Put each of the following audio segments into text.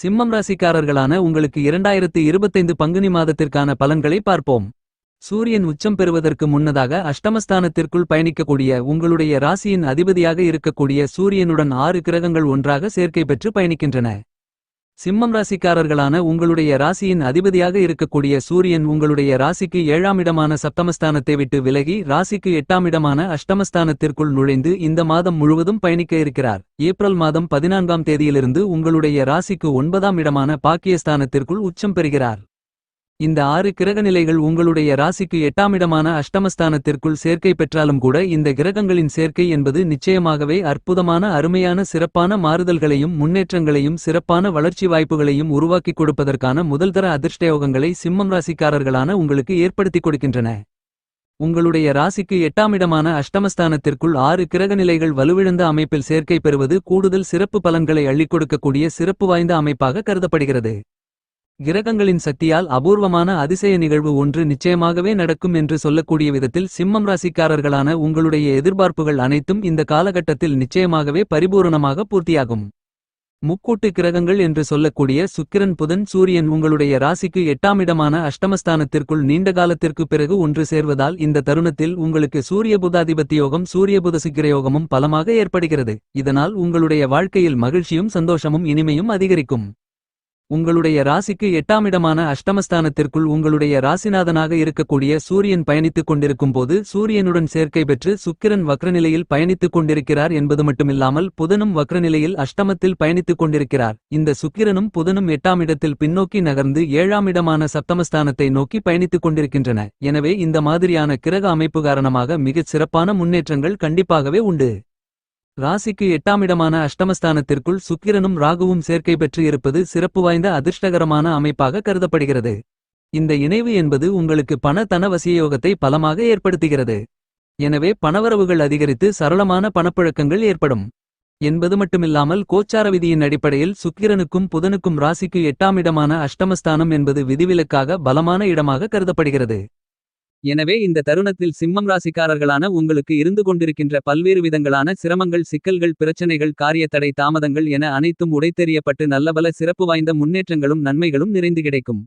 சிம்மம் ராசிக்காரர்களான உங்களுக்கு இரண்டாயிரத்து இருபத்தைந்து பங்குனி மாதத்திற்கான பலன்களை பார்ப்போம். சூரியன் உச்சம் பெறுவதற்கு முன்னதாக அஷ்டமஸ்தானத்திற்குள் பயணிக்கக்கூடிய உங்களுடைய ராசியின் அதிபதியாக இருக்கக்கூடிய சூரியனுடன் ஆறு கிரகங்கள் ஒன்றாக சேர்க்கை பெற்று பயணிக்கின்றன. சிம்மம் ராசிக்காரர்களான உங்களுடைய ராசியின் அதிபதியாக இருக்கக்கூடிய சூரியன் உங்களுடைய ராசிக்கு ஏழாம் இடமான சப்தமஸ்தானத்தை விட்டு விலகி ராசிக்கு எட்டாம் இடமான அஷ்டமஸ்தானத்திற்குள் நுழைந்து இந்த மாதம் முழுவதும் பயணிக்க இருக்கிறார். ஏப்ரல் மாதம் பதினான்காம் தேதியிலிருந்து உங்களுடைய ராசிக்கு ஒன்பதாம் இடமான பாக்கியஸ்தானத்திற்குள் உச்சம் பெறுகிறார். இந்த ஆறு கிரகநிலைகள் உங்களுடைய ராசிக்கு எட்டாமிடமான அஷ்டமஸ்தானத்திற்குள் சேர்க்கை பெற்றாலும் கூட இந்த கிரகங்களின் சேர்க்கை என்பது நிச்சயமாகவே அற்புதமான அருமையான சிறப்பான மாறுதல்களையும் முன்னேற்றங்களையும் சிறப்பான வளர்ச்சி வாய்ப்புகளையும் உருவாக்கிக் கொடுப்பதற்கான முதல்தர அதிர்ஷ்டயோகங்களை சிம்மம் ராசிக்காரர்களான உங்களுக்கு ஏற்படுத்திக் கொடுக்கின்றன. உங்களுடைய ராசிக்கு எட்டாமிடமான அஷ்டமஸ்தானத்திற்குள் ஆறு கிரகநிலைகள் வலுவிழந்த அமைப்பில் சேர்க்கை பெறுவது கூடுதல் சிறப்பு பலன்களை அள்ளிக் கொடுக்கக்கூடிய சிறப்பு வாய்ந்த அமைப்பாக கருதப்படுகிறது. கிரகங்களின் சக்தியால் அபூர்வமான அதிசய நிகழ்வு ஒன்று நிச்சயமாகவே நடக்கும் என்று சொல்லக்கூடிய விதத்தில் சிம்மம் ராசிக்காரர்களான உங்களுடைய எதிர்பார்ப்புகள் அனைத்தும் இந்த காலகட்டத்தில் நிச்சயமாகவே பரிபூரணமாக பூர்த்தியாகும். முக்கூட்டு கிரகங்கள் என்று சொல்லக்கூடிய சுக்கிரன் புதன் சூரியன் உங்களுடைய ராசிக்கு எட்டாம் இடமான அஷ்டமஸ்தானத்திற்குள் நீண்ட காலத்திற்கு பிறகு ஒன்று சேர்வதால் இந்த தருணத்தில் உங்களுக்கு சூரிய புதாதிபத்தியோகம் சூரிய புத சுக்கிரயோகமும் பலமாக ஏற்படுகிறது. இதனால் உங்களுடைய வாழ்க்கையில் மகிழ்ச்சியும் சந்தோஷமும் இனிமையும் அதிகரிக்கும். உங்களுடைய ராசிக்கு எட்டாம் இடமான அஷ்டமஸ்தானத்திற்குள் உங்களுடைய ராசிநாதனாக இருக்கக்கூடிய சூரியன் பயணித்துக் கொண்டிருக்கும் போது சூரியனுடன் சேர்க்கை பெற்று சுக்கிரன் வக்ரநிலையில் பயணித்துக் கொண்டிருக்கிறார் என்பது மட்டுமில்லாமல் புதனும் வக்ரநிலையில் அஷ்டமத்தில் பயணித்துக் கொண்டிருக்கிறார். இந்த சுக்கிரனும் புதனும் எட்டாம் இடத்தில் பின்னோக்கி நகர்ந்து ஏழாம் இடமான சப்தமஸ்தானத்தை நோக்கி பயணித்துக் கொண்டிருக்கின்றன. எனவே இந்த மாதிரியான கிரக அமைப்பு காரணமாக மிகச் சிறப்பான முன்னேற்றங்கள் கண்டிப்பாகவே உண்டு. ராசிக்கு எட்டாம் இடமான அஷ்டமஸ்தானத்திற்குள் சுக்கிரனும் ராகுவும் சேர்க்கை பெற்று இருப்பது சிறப்பு வாய்ந்த அதிர்ஷ்டகரமான அமைப்பாக கருதப்படுகிறது. இந்த இணைவு என்பது உங்களுக்கு பண தன வசியோகத்தை பலமாக ஏற்படுத்துகிறது. எனவே பணவரவுகள் அதிகரித்து சரளமான பணப்புழக்கங்கள் ஏற்படும். என்பது மட்டுமில்லாமல் கோச்சார விதியின் அடிப்படையில் சுக்கிரனுக்கும் புதனுக்கும் ராசிக்கு எட்டாம் இடமான அஷ்டமஸ்தானம் என்பது விதிவிலக்காக பலமான இடமாக கருதப்படுகிறது. எனவே இந்த தருணத்தில் சிம்மம் ராசிக்காரர்களான உங்களுக்கு இருந்து கொண்டிருக்கின்ற பல்வேறு விதங்களான சிரமங்கள் சிக்கல்கள் பிரச்சனைகள் காரிய தடை தாமதங்கள் என அனைத்தும் உடைத்தெறியப்பட்டு நல்லபல சிறப்பு வாய்ந்த முன்னேற்றங்களும் நன்மைகளும் நிறைந்து கிடைக்கும்.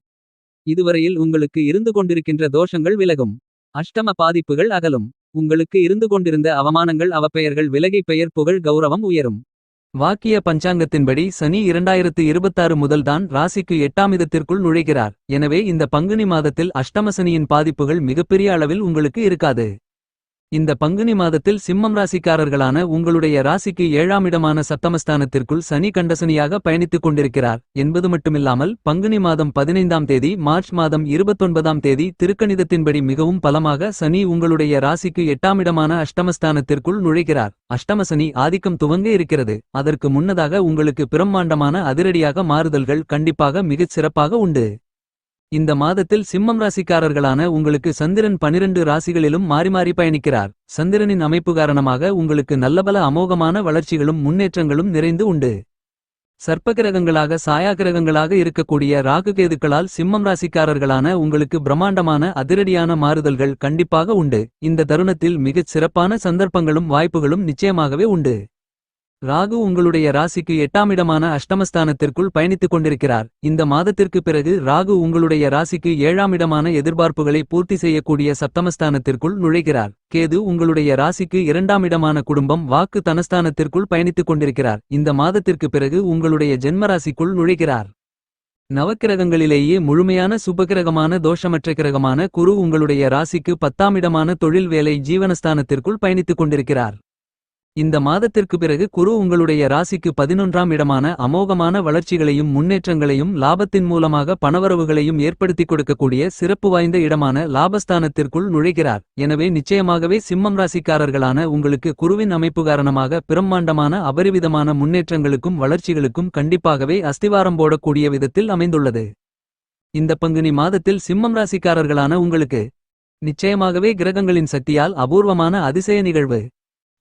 இதுவரையில் உங்களுக்கு இருந்து கொண்டிருக்கின்ற தோஷங்கள் விலகும். அஷ்டம பாதிப்புகள் அகலும். உங்களுக்கு இருந்து கொண்டிருந்த அவமானங்கள் அவப்பெயர்கள் விலகி பெயர் புகழ் கௌரவம் உயரும். வாக்கிய பஞ்சாங்கத்தின்படி சனி இரண்டாயிரத்து இருபத்தாறு முதல்தான் ராசிக்கு எட்டாம் இதத்திற்குள் நுழைகிறார். எனவே இந்த பங்குனி மாதத்தில் அஷ்டமசனியின் பாதிப்புகள் மிகப்பெரிய அளவில் உங்களுக்கு இருக்காது. இந்த பங்குனி மாதத்தில் சிம்மம் ராசிக்காரர்களான உங்களுடைய ராசிக்கு ஏழாம் இடமான சத்தமஸ்தானத்திற்குள் சனி கண்டசனியாக பயணித்துக் கொண்டிருக்கிறார் என்பது மட்டுமில்லாமல் பங்குனி மாதம் பதினைந்தாம் தேதி மார்ச் மாதம் இருபத்தொன்பதாம் தேதி திருக்கணிதத்தின்படி மிகவும் பலமாக சனி உங்களுடைய ராசிக்கு எட்டாம் இடமான அஷ்டமஸ்தானத்திற்குள் நுழைகிறார். அஷ்டமசனி ஆதிக்கம் துவங்க இருக்கிறது. அதற்கு முன்னதாக உங்களுக்கு பிரம்மாண்டமான அதிரடியாக மாறுதல்கள் கண்டிப்பாக மிகச் சிறப்பாக உண்டு. இந்த மாதத்தில் சிம்மம் ராசிக்காரர்களான உங்களுக்கு சந்திரன் பனிரெண்டு ராசிகளிலும் மாறி மாறி பயணிக்கிறார். சந்திரனின் அமைப்பு காரணமாக உங்களுக்கு நல்லபல அமோகமான வளர்ச்சிகளும் முன்னேற்றங்களும் நிறைந்து உண்டு. சர்ப்பகிரகங்களாக சாயாகிரகங்களாக இருக்கக்கூடிய ராகுகேதுக்களால் சிம்மம் ராசிக்காரர்களான உங்களுக்கு பிரம்மாண்டமான அதிரடியான மாறுதல்கள் கண்டிப்பாக உண்டு. இந்த தருணத்தில் மிகச் சிறப்பான சந்தர்ப்பங்களும் வாய்ப்புகளும் நிச்சயமாகவே உண்டு. ராகு உங்களுடைய ராசிக்கு எட்டாம் இடமான அஷ்டமஸ்தானத்திற்குள் பயணித்துக் கொண்டிருக்கிறார். இந்த மாதத்திற்கு பிறகு ராகு உங்களுடைய ராசிக்கு ஏழாம் இடமான எதிர்பார்ப்புகளை பூர்த்தி செய்யக்கூடிய சப்தமஸ்தானத்திற்குள் நுழைகிறார். கேது உங்களுடைய ராசிக்கு இரண்டாம் இடமான குடும்பம் வாக்கு தனஸ்தானத்திற்குள் பயணித்துக் கொண்டிருக்கிறார். இந்த மாதத்திற்கு பிறகு உங்களுடைய ஜென்மராசிக்குள் நுழைகிறார். நவக்கிரகங்களிலேயே முழுமையான சுபகிரகமான தோஷமற்ற கிரகமான குரு உங்களுடைய ராசிக்கு பத்தாம் இடமான தொழில் வேலை ஜீவனஸ்தானத்திற்குள் பயணித்துக் கொண்டிருக்கிறார். இந்த மாதத்திற்கு பிறகு குரு உங்களுடைய ராசிக்கு பதினொன்றாம் இடமான அமோகமான வளர்ச்சிகளையும் முன்னேற்றங்களையும் லாபத்தின் மூலமாக பணவரவுகளையும் ஏற்படுத்திக் கொடுக்கக்கூடிய சிறப்பு வாய்ந்த இடமான லாபஸ்தானத்திற்குள் நுழைகிறார். எனவே நிச்சயமாகவே சிம்மம் ராசிக்காரர்களான உங்களுக்கு குருவின் அமைப்பு காரணமாக பிரம்மாண்டமான அபரிவிதமான முன்னேற்றங்களுக்கும் வளர்ச்சிகளுக்கும் கண்டிப்பாகவே அஸ்திவாரம் போடக்கூடிய விதத்தில் அமைந்துள்ளது. இந்த பங்குனி மாதத்தில் சிம்மம் ராசிக்காரர்களான உங்களுக்கு நிச்சயமாகவே கிரகங்களின் சக்தியால் அபூர்வமான அதிசய நிகழ்வு.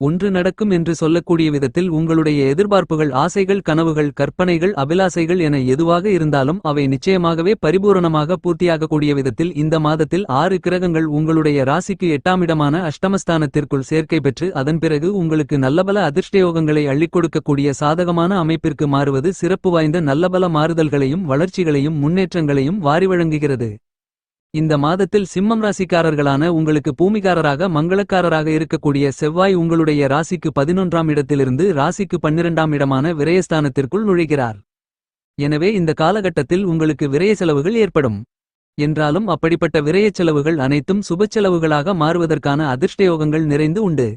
ஒன்று நடக்கும் என்று சொல்லக்கூடிய விதத்தில் உங்களுடைய எதிர்பார்ப்புகள் ஆசைகள் கனவுகள் கற்பனைகள் அபிலாசைகள் என எதுவாக இருந்தாலும் அவை நிச்சயமாகவே பரிபூரணமாக பூர்த்தியாகக்கூடிய விதத்தில் இந்த மாதத்தில் ஆறு கிரகங்கள் உங்களுடைய ராசிக்கு எட்டாமிடமான அஷ்டமஸ்தானத்திற்குள் சேர்க்கை பெற்று அதன் பிறகு உங்களுக்கு நல்லபல அதிர்ஷ்டயோகங்களை அள்ளிக் கொடுக்கக்கூடிய சாதகமான அமைப்பிற்கு மாறுவது சிறப்பு வாய்ந்த நல்லபல மாறுதல்களையும் வளர்ச்சிகளையும் முன்னேற்றங்களையும் வாரி வழங்குகிறது. இந்த மாதத்தில் சிம்மம் ராசிக்காரர்களான உங்களுக்கு பூமிகாரராக மங்களக்காரராக இருக்கக்கூடிய செவ்வாய் உங்களுடைய ராசிக்கு பதினொன்றாம் இடத்திலிருந்து ராசிக்கு பன்னிரண்டாம் இடமான விரயஸ்தானத்திற்குள் நுழைகிறார். எனவே இந்த காலகட்டத்தில் உங்களுக்கு விரய செலவுகள் ஏற்படும். என்றாலும் அப்படிப்பட்ட விரயச் செலவுகள் அனைத்தும் சுபச் செலவுகளாக மாறுவதற்கான அதிர்ஷ்டயோகங்கள் நிறைந்து உண்டு.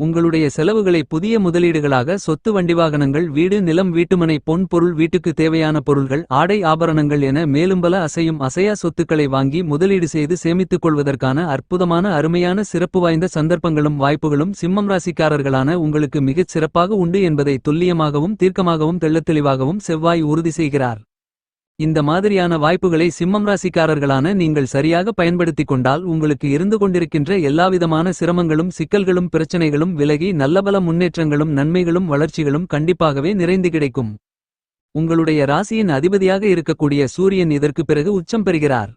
உங்களுடைய செலவுகளை புதிய முதலீடுகளாக சொத்து வண்டி வாகனங்கள் வீடு நிலம் வீட்டுமனை பொன் பொருள் வீட்டுக்கு தேவையான பொருள்கள் ஆடை ஆபரணங்கள் என மேலும் பல அசையும் அசையா சொத்துக்களை வாங்கி முதலீடு செய்து சேமித்துக் கொள்வதற்கான அற்புதமான அருமையான சிறப்பு வாய்ந்த சந்தர்ப்பங்களும் வாய்ப்புகளும் சிம்மம் ராசிக்காரர்களான உங்களுக்கு மிகச் சிறப்பாக உண்டு என்பதை துல்லியமாகவும் தீர்க்கமாகவும் தெள்ளத்தெளிவாகவும் செவ்வாய் உறுதி செய்கிறார். இந்த மாதிரியான வாய்ப்புகளை சிம்மம் ராசிக்காரர்களான நீங்கள் சரியாக பயன்படுத்திக் கொண்டால் உங்களுக்கு இருந்து கொண்டிருக்கின்ற எல்லாவிதமான சிரமங்களும் சிக்கல்களும் பிரச்சனைகளும் விலகி நல்லபல முன்னேற்றங்களும் நன்மைகளும் வளர்ச்சிகளும் கண்டிப்பாகவே நிறைந்து கிடைக்கும். உங்களுடைய ராசியின் அதிபதியாக இருக்கக்கூடிய சூரியன் இதற்கு பிறகு உச்சம் பெறுகிறார்.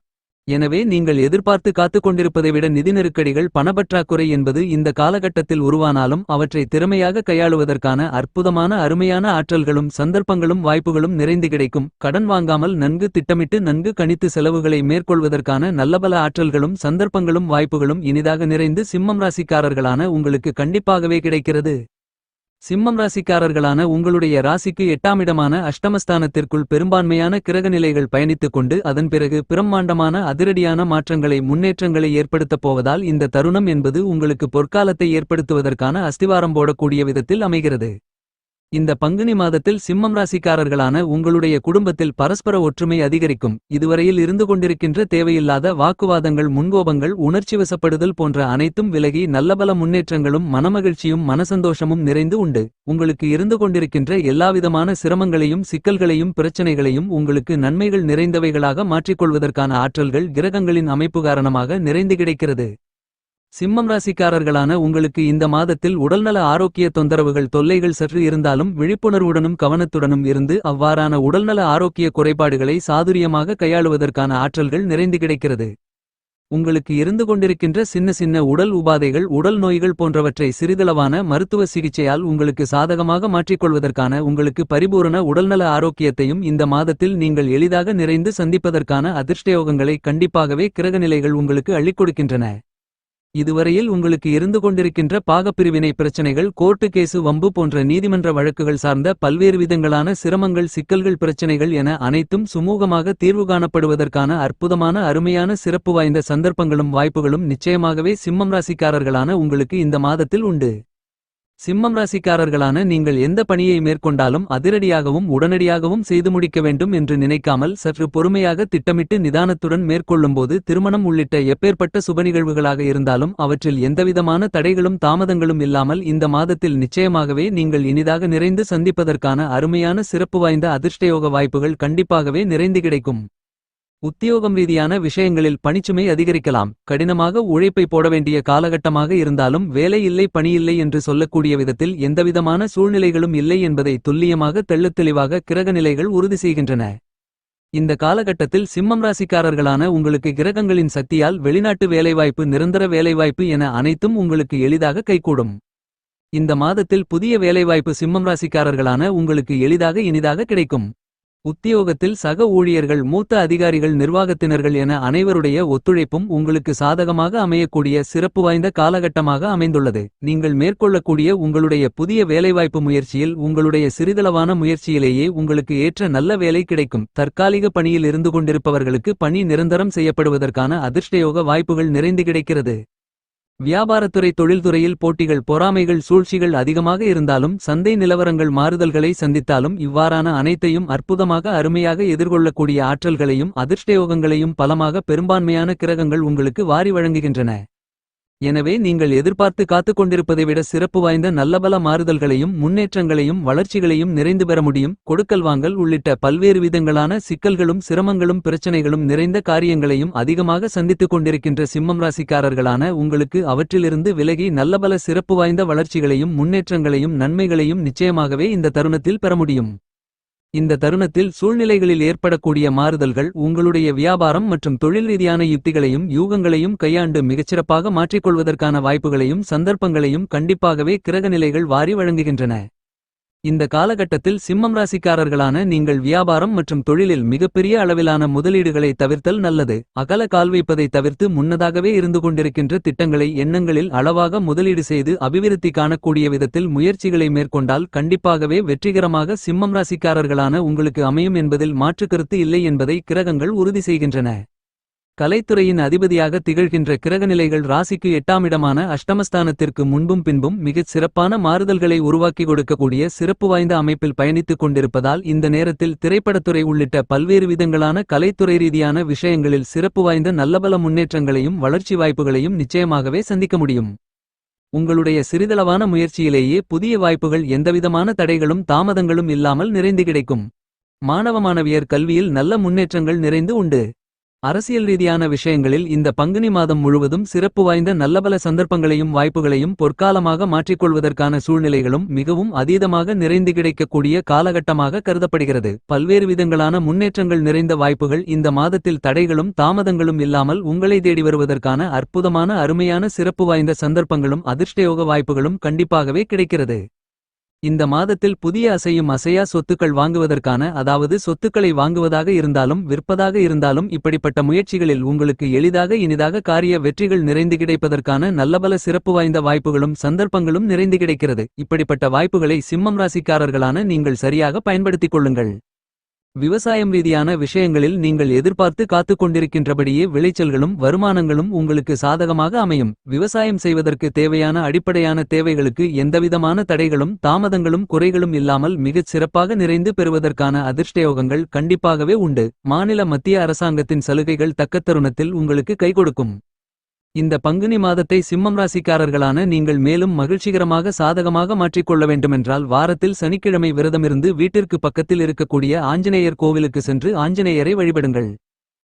எனவே நீங்கள் எதிர்பார்த்து காத்துக் கொண்டிருப்பதை விட நிதி நெருக்கடிகள் பணப்பற்றாக்குறை என்பது இந்த காலகட்டத்தில் உருவானாலும் அவற்றை திறமையாக கையாளுவதற்கான அற்புதமான அருமையான ஆற்றல்களும் சந்தர்ப்பங்களும் வாய்ப்புகளும் நிறைந்து கிடைக்கும். கடன் வாங்காமல் நன்கு திட்டமிட்டு நன்கு கணித்து செலவுகளை மேற்கொள்வதற்கான நல்லபல ஆற்றல்களும் சந்தர்ப்பங்களும் வாய்ப்புகளும் இனிதாக நிறைந்து சிம்மம் ராசிக்காரர்களான உங்களுக்கு கண்டிப்பாகவே கிடைக்கிறது. சிம்மம் ராசிக்காரர்களான உங்களுடைய ராசிக்கு எட்டாமிடமான அஷ்டமஸ்தானத்திற்குள் பெரும்பான்மையான கிரகநிலைகள் பயணித்துக் கொண்டு அதன் பிறகு பிரம்மாண்டமான அதிரடியான மாற்றங்களை முன்னேற்றங்களை ஏற்படுத்தப் போவதால் இந்த தருணம் என்பது உங்களுக்கு பொற்காலத்தை ஏற்படுத்துவதற்கான அஸ்திவாரம் போடக்கூடிய விதத்தில் அமைகிறது. இந்த பங்குனி மாதத்தில் சிம்மம் ராசிக்காரர்களான உங்களுடைய குடும்பத்தில் பரஸ்பர ஒற்றுமை அதிகரிக்கும். இதுவரையில் இருந்து கொண்டிருக்கின்ற தேவையில்லாத வாக்குவாதங்கள் முன்கோபங்கள் உணர்ச்சிவசப்படுதல் போன்ற அனைத்தும் விலகி நல்லபல முன்னேற்றங்களும் மனமகிழ்ச்சியும் மனசந்தோஷமும் நிறைந்து உண்டு. உங்களுக்கு இருந்து கொண்டிருக்கின்ற எல்லாவிதமான சிரமங்களையும் சிக்கல்களையும் பிரச்சனைகளையும் உங்களுக்கு நன்மைகள் நிறைந்தவைகளாக மாற்றிக்கொள்வதற்கான ஆற்றல்கள் கிரகங்களின் அமைப்பு காரணமாக நிறைந்து கிடைக்கிறது. சிம்மம் ராசிக்காரர்களான உங்களுக்கு இந்த மாதத்தில் உடல்நல ஆரோக்கிய தொந்தரவுகள் தொல்லைகள் சற்று இருந்தாலும் விழிப்புணர்வுடனும் கவனத்துடனும் இருந்து அவ்வாறான உடல்நல ஆரோக்கிய குறைபாடுகளை சாதுரியமாக கையாளுவதற்கான ஆற்றல்கள் நிறைந்து கிடைக்கிறது. உங்களுக்கு இருந்து கொண்டிருக்கின்ற சின்ன சின்ன உடல் உபாதைகள் உடல் நோய்கள் போன்றவற்றை சிறிதளவான மருத்துவ சிகிச்சையால் உங்களுக்கு சாதகமாக மாற்றிக்கொள்வதற்கான உங்களுக்கு பரிபூரண உடல்நல ஆரோக்கியத்தையும் இந்த மாதத்தில் நீங்கள் எளிதாக நிறைந்து சந்திப்பதற்கான அதிர்ஷ்டயோகங்களை கண்டிப்பாகவே கிரகநிலைகள் உங்களுக்கு அள்ளிக் கொடுக்கின்றன. இதுவரையில் உங்களுக்கு இருந்து கொண்டிருக்கின்ற பாகப்பிரிவினை பிரச்சனைகள் கோர்ட்டு கேசு வம்பு போன்ற நீதிமன்ற வழக்குகள் சார்ந்த பல்வேறு விதங்களான சிரமங்கள் சிக்கல்கள் பிரச்சனைகள் என அனைத்தும் சுமூகமாக தீர்வு காணப்படுவதற்கான அற்புதமான அருமையான சிறப்பு வாய்ந்த சந்தர்ப்பங்களும் வாய்ப்புகளும் நிச்சயமாகவே சிம்மம் ராசிக்காரர்களான உங்களுக்கு இந்த மாதத்தில் உண்டு. சிம்மம் ராசிக்காரர்களான நீங்கள் எந்த பணியை மேற்கொண்டாலும் அதிரடியாகவும் உடனடியாகவும் செய்து முடிக்க வேண்டும் என்று நினைக்காமல் சற்று பொறுமையாக திட்டமிட்டு நிதானத்துடன் மேற்கொள்ளும்போது திருமணம் உள்ளிட்ட எப்பேற்பட்ட சுப நிகழ்வுகளாக இருந்தாலும் அவற்றில் எந்தவிதமான தடைகளும் தாமதங்களும் இல்லாமல் இந்த மாதத்தில் நிச்சயமாகவே நீங்கள் இனிதாக நிறைந்து சந்திப்பதற்கான அருமையான சிறப்பு வாய்ந்த அதிர்ஷ்டயோக வாய்ப்புகள் கண்டிப்பாகவே நிறைந்து கிடைக்கும். உத்தியோகம் ரீதியான விஷயங்களில் பணிச்சுமை அதிகரிக்கலாம். கடினமாக உழைப்பை போட வேண்டிய காலகட்டமாக இருந்தாலும் வேலை இல்லை பணியில்லை என்று சொல்லக்கூடிய விதத்தில் எந்தவிதமான சூழ்நிலைகளும் இல்லை என்பதை துல்லியமாக தெள்ளுத்தெளிவாக கிரக கிரகநிலைகள் உறுதி செய்கின்றன. இந்த காலகட்டத்தில் சிம்மம் ராசிக்காரர்களான உங்களுக்கு கிரகங்களின் சக்தியால் வெளிநாட்டு வேலைவாய்ப்பு நிரந்தர வேலைவாய்ப்பு என அனைத்தும் உங்களுக்கு எளிதாக கைகூடும். இந்த மாதத்தில் புதிய வேலைவாய்ப்பு சிம்மம் ராசிக்காரர்களான உங்களுக்கு எளிதாக இனிதாக கிடைக்கும். உத்தியோகத்தில் சக ஊழியர்கள் மூத்த அதிகாரிகள் நிர்வாகத்தினர்கள் என அனைவருடைய ஒத்துழைப்பும் உங்களுக்கு சாதகமாக அமையக்கூடிய சிறப்பு வாய்ந்த காலகட்டமாக அமைந்துள்ளது. நீங்கள் மேற்கொள்ளக்கூடிய உங்களுடைய புதிய வேலைவாய்ப்பு முயற்சியில் உங்களுடைய சிறிதளவான முயற்சியிலேயே உங்களுக்கு ஏற்ற நல்ல வேலை கிடைக்கும். தற்காலிக பணியில் இருந்து கொண்டிருப்பவர்களுக்கு பணி நிரந்தரம் செய்யப்படுவதற்கான அதிர்ஷ்டயோக வாய்ப்புகள் நிறைந்து கிடைக்கிறது. வியாபாரத்துறை தொழில்துறையில் போட்டிகள் பொறாமைகள் சூழ்ச்சிகள் அதிகமாக இருந்தாலும் சந்தை நிலவரங்கள் மாறுதல்களை சந்தித்தாலும் இவ்வாறான அனைத்தையும் அற்புதமாக அருமையாக எதிர்கொள்ளக்கூடிய ஆற்றல்களையும் அதிர்ஷ்டயோகங்களையும் பலமாக பெரும்பான்மையான கிரகங்கள் உங்களுக்கு வாரி வழங்குகின்றன. எனவே நீங்கள் எதிர்பார்த்து காத்துக் கொண்டிருப்பதை விட சிறப்பு வாய்ந்த நல்லபல மாறுதல்களையும் முன்னேற்றங்களையும் வளர்ச்சிகளையும் நிறைந்து பெற முடியும். கொடுக்கல் வாங்கல் உள்ளிட்ட பல்வேறு விதங்களான சிக்கல்களும் சிரமங்களும் பிரச்சனைகளும் நிறைந்த காரியங்களையும் அதிகமாக சந்தித்துக் கொண்டிருக்கின்ற சிம்மம் ராசிக்காரர்களான உங்களுக்கு அவற்றிலிருந்து விலகி நல்லபல சிறப்பு வாய்ந்த வளர்ச்சிகளையும் முன்னேற்றங்களையும் நன்மைகளையும் நிச்சயமாகவே இந்த தருணத்தில் பெற முடியும். இந்த தருணத்தில் சூழ்நிலைகளில் ஏற்படக்கூடிய மாறுதல்கள் உங்களுடைய வியாபாரம் மற்றும் தொழில் ரீதியான யுக்திகளையும் யூகங்களையும் கையாண்டு மிகச்சிறப்பாக மாற்றிக்கொள்வதற்கான வாய்ப்புகளையும் சந்தர்ப்பங்களையும் கண்டிப்பாகவே கிரகநிலைகள் வாரி வழங்குகின்றன. இந்த காலகட்டத்தில் சிம்மம் ராசிக்காரர்களான நீங்கள் வியாபாரம் மற்றும் தொழிலில் மிகப்பெரிய அளவிலான முதலீடுகளை தவிர்த்தல் நல்லது. அகல கால் வைப்பதை தவிர்த்து முன்னதாகவே இருந்து கொண்டிருக்கின்ற திட்டங்களை எண்ணங்களில் அளவாக முதலீடு செய்து அபிவிருத்தி காணக்கூடிய விதத்தில் முயற்சிகளை மேற்கொண்டால் கண்டிப்பாகவே வெற்றிகரமாக சிம்மம் ராசிக்காரர்களான உங்களுக்கு அமையும் என்பதில் மாற்று கருத்து இல்லை என்பதை கிரகங்கள் உறுதி செய்கின்றன. கலைத்துறையின் அதிபதியாக திகழ்கின்ற கிரகநிலைகள் ராசிக்கு எட்டாமிடமான அஷ்டமஸ்தானத்திற்கு முன்பும் பின்பும் மிகச் சிறப்பான மாறுதல்களை உருவாக்கி கொடுக்கக்கூடிய சிறப்பு வாய்ந்த அமைப்பில் பயணித்துக் கொண்டிருப்பதால் இந்த நேரத்தில் திரைப்படத்துறை உள்ளிட்ட பல்வேறு விதங்களான கலைத்துறை ரீதியான விஷயங்களில் சிறப்பு வாய்ந்த நல்லபல முன்னேற்றங்களையும் வளர்ச்சி வாய்ப்புகளையும் நிச்சயமாகவே சந்திக்க முடியும். உங்களுடைய சிறிதளவான முயற்சியிலேயே புதிய வாய்ப்புகள் எந்தவிதமான தடைகளும் தாமதங்களும் இல்லாமல் நிறைந்து கிடைக்கும். மாணவ மாணவியர் கல்வியில் நல்ல முன்னேற்றங்கள் நிறைந்து உண்டு. அரசியல் ரீதியான விஷயங்களில் இந்த பங்குனி மாதம் முழுவதும் சிறப்பு வாய்ந்த நல்லபல சந்தர்ப்பங்களையும் வாய்ப்புகளையும் பொற்காலமாக மாற்றிக்கொள்வதற்கான சூழ்நிலைகளும் மிகவும் அதீதமாக நிறைந்து கிடைக்கக்கூடிய காலகட்டமாக கருதப்படுகிறது. பல்வேறு விதங்களான முன்னேற்றங்கள் நிறைந்த வாய்ப்புகள் இந்த மாதத்தில் தடைகளும் தாமதங்களும் இல்லாமல் உங்களை தேடி வருவதற்கான அற்புதமான அருமையான சிறப்பு வாய்ந்த சந்தர்ப்பங்களும் அதிர்ஷ்டயோக வாய்ப்புகளும் கண்டிப்பாகவே கிடைக்கிறது. இந்த மாதத்தில் புதிய அசையும் அசையா சொத்துக்கள் வாங்குவதற்கான அதாவது சொத்துக்களை வாங்குவதாக இருந்தாலும் விற்பதாக இருந்தாலும் இப்படிப்பட்ட முயற்சிகளில் உங்களுக்கு எளிதாக இனிதாக காரிய வெற்றிகள் நிறைந்து கிடைப்பதற்கான நல்லபல சிறப்பு வாய்ந்த வாய்ப்புகளும் சந்தர்ப்பங்களும் நிறைந்து கிடைக்கிறது. இப்படிப்பட்ட வாய்ப்புகளை சிம்மம் ராசிக்காரர்களான நீங்கள் சரியாக பயன்படுத்திக் கொள்ளுங்கள். விவசாயம் ரீதியான விஷயங்களில் நீங்கள் எதிர்பார்த்து காத்து கொண்டிருக்கின்றபடியே விளைச்சல்களும் வருமானங்களும் உங்களுக்கு சாதகமாக அமையும். விவசாயம் செய்வதற்கு தேவையான அடிப்படையான தேவைகளுக்கு எந்தவிதமான தடைகளும் தாமதங்களும் குறைகளும் இல்லாமல் மிகச் சிறப்பாக நிறைந்து பெறுவதற்கான அதிர்ஷ்டயோகங்கள் கண்டிப்பாகவே உண்டு. மாநில மத்திய அரசாங்கத்தின் சலுகைகள் தக்க தருணத்தில் உங்களுக்கு கை கொடுக்கும் இந்த பங்குனி மாதத்தை சிம்மம் ராசிக்காரர்களான நீங்கள் மேலும் மகிழ்ச்சிகரமாக சாதகமாக மாற்றிக்கொள்ள வேண்டுமென்றால் வாரத்தில் சனிக்கிழமை விரதமிருந்து வீட்டிற்கு பக்கத்தில் இருக்கக்கூடிய ஆஞ்சநேயர் கோவிலுக்கு சென்று ஆஞ்சநேயரை வழிபடுங்கள்.